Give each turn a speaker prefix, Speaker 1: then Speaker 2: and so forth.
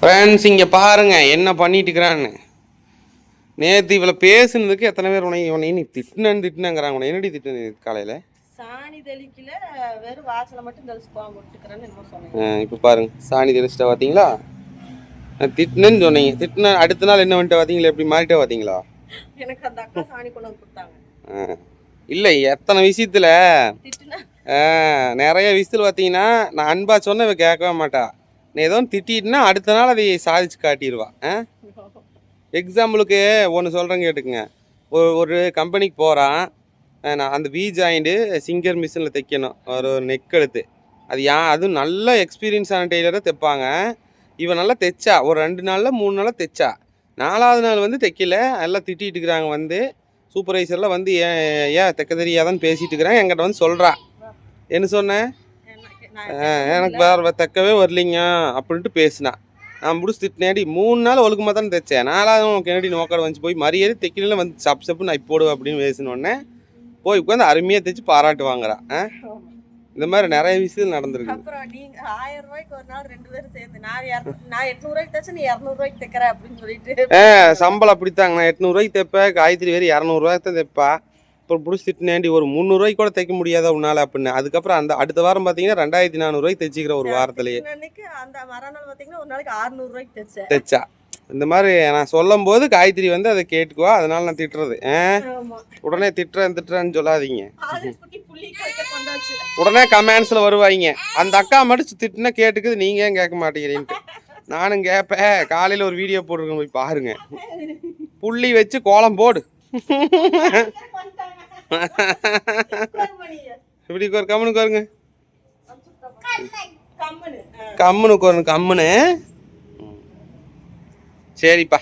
Speaker 1: Friends இங்கே பாருங்க என்ன பண்ணிட்டு இருக்கிறான்னு நேற்று இவ்வளோ பேசுனதுக்கு எத்தனை பேர் உனக்கு உன்னை நீ திட்டுனேன்னு திட்டுனேங்கிறாங்க உன்னை. என்னடி திட்டுனு காலையில்?
Speaker 2: சாணி தெளிக்கல வெறும் வாசலை மட்டும் தெளிச்சு விட்டுக்கிறேன்னு சொன்னீங்க.
Speaker 1: இப்போ பாருங்க சாணி தெளிச்சிட்டா பார்த்தீங்களா திட்டுனேன்னு சொன்னீங்க. திட்டுன அடுத்த நாள் என்ன பண்ணிட்டு பார்த்தீங்களா எப்படி மாறிட்டே பார்த்தீங்களா
Speaker 2: எனக்கு அந்த அக்கா சாணி கொண்டு வந்து கொடுத்தாங்க.
Speaker 1: இல்லை எத்தனை விஷயத்தில்?
Speaker 2: திட்டுனா?
Speaker 1: நிறைய விஷயத்தில் பார்த்தீங்கன்னா நான் அன்பா சொன்ன இவ கேட்கவே மாட்டா. நீ ஏதோ ஒன்று திட்டிட்டுனா அடுத்த நாள் அதை சாதிச்சு காட்டிடுவா ஆ? எக்ஸாம்பிளுக்கு ஒன்று சொல்கிறேன் கேட்டுக்குங்க. ஒரு ஒரு கம்பெனிக்கு போகிறான் நான் அந்த வி ஜாயிண்ட்டு சிங்கர் மிஷினில் தைக்கணும். ஒரு நெக் எழுத்து அது யா அதுவும் நல்ல எக்ஸ்பீரியன்ஸான டெய்லராக தைப்பாங்க. இவன் நல்லா தைச்சா. ஒரு ரெண்டு நாளில் மூணு நாளில் தைச்சா. நாலாவது நாள் வந்து தைக்கல. எல்லாம் திட்டிகிட்டு இருக்கிறாங்க வந்து. சூப்பர்வைசர்லாம் வந்து ஏன் ஏன் தைக்க தெரியாதான்னு பேசிகிட்டு இருக்கிறாங்க. என்கிட்ட வந்து சொல்கிறா என்ன சொன்னேன்
Speaker 2: எனக்கு
Speaker 1: வேறு தைக்கவே வரலிங்க அப்படின்ட்டு பேசினா. நான் முடிச்சு திட்டினேடி மூணு நாள் ஒழுக்கமாக தானே தைச்சேன் நாலாவது உனக்கு என்னடி நோக்காடு வந்து போய் மரியாதை தைக்கல வந்து சப் சப்பு நான் போடுவேன் அப்படின்னு பேசினோடனே போய் உட்காந்து அருமையாக தைச்சு பாராட்டு வாங்குறா. ஆ இந்த மாதிரி நிறைய விஷயம் நடந்திருக்கு.
Speaker 2: அப்புறம் நீங்க ஆயிரம் ரூபாய்க்கு ஒரு நாள் ரெண்டு பேரும் சேர்ந்து நான் நான் எட்நூறு ரூபாய்க்கு தச்சு நீ இரநூறு ரூபாய்க்கு தைக்கிற அப்படின்னு சொல்லிட்டு.
Speaker 1: சம்பளம் அப்படித்தாங்க நான் எட்நூறுவாய்க்கு தைப்பேன் காயத்ரி வேறு இரநூறுவாய்க்கு தான் தைப்பா. அப்புறம் பிடிச்சி திட்டினேண்டி ஒரு முந்நூறுவாய்க்கு கூட தைக்க முடியாதா உன்னால அப்படின்னு. அதுக்கப்புறம் அந்த அடுத்த வாரம் பார்த்தீங்கன்னா ரெண்டாயிரத்தி நானூறுவாய்க்கு தைச்சிக்கிற ஒரு வாரத்திலேயே.
Speaker 2: அந்த மறுநாள் பாத்தீங்கன்னா ஒரு நாளைக்கு
Speaker 1: தைச்சா. இந்த மாதிரி நான் சொல்லும் போது காயத்ரி வந்து அதை கேட்டுக்குவா அதனால நான் திட்டுறது. உடனே திட்டுறேன் திட்டுறேன்னு சொல்லாதீங்க. உடனே கமெண்ட்ஸில் வருவாங்க. அந்த அக்கா மட்டும் திட்டுனா கேட்டுக்குது நீங்கள் ஏன் கேட்க மாட்டேங்கிறீன்ட்டு. நானும் கேட்பேன் காலையில் ஒரு வீடியோ போட்டிருக்கேன் போய் பாருங்க. புள்ளி வச்சு கோலம் போடு. இப்படி ஒரு கம்முனு உட்காருங்க.
Speaker 2: கம்முனு.
Speaker 1: உட்காருங்க கம்முனு. சரிப்பா.